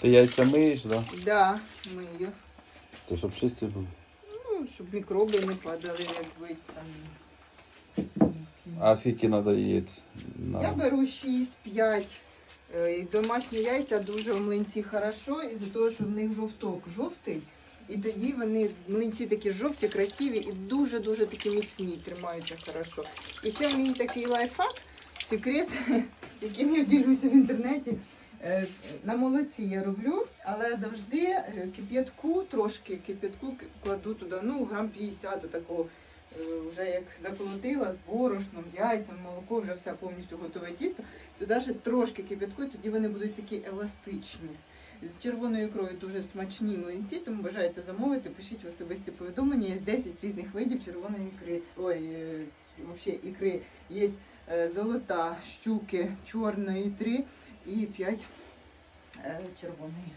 Ти яйця миєш, да? Да, мию. Це щоб чисті були. Ну, щоб мікроби не падали, як ви там. А скільки треба яєць? На... Я беру 6-5. Е, Домашні яйця дуже в млинці хорошо, із-за того, що в них жовток жовтий. І тоді вони млинці такі жовті, красиві і дуже-дуже такі міцні, тримаються хорошо. І ще в мені такий лайфхак, секрет, яким я ділюся в інтернеті. Е, На молоці я роблю, але завжди е, кип'ятку, трошки кип'ятку кладу туди, ну, грам 50 такого. е, Вже як заколотила з борошном, з яйцем, молоко, вже все повністю готове тісто. Туди ще трошки кип'ятку, тоді вони будуть такі еластичні. З червоною ікрою дуже смачні млинці, тому бажаєте замовити, пишіть в особисті повідомлення. Є 10 різних видів червоної ікри. Ой, взагалі ікри. Є золота, щуки, чорної 3 і 5 червоної.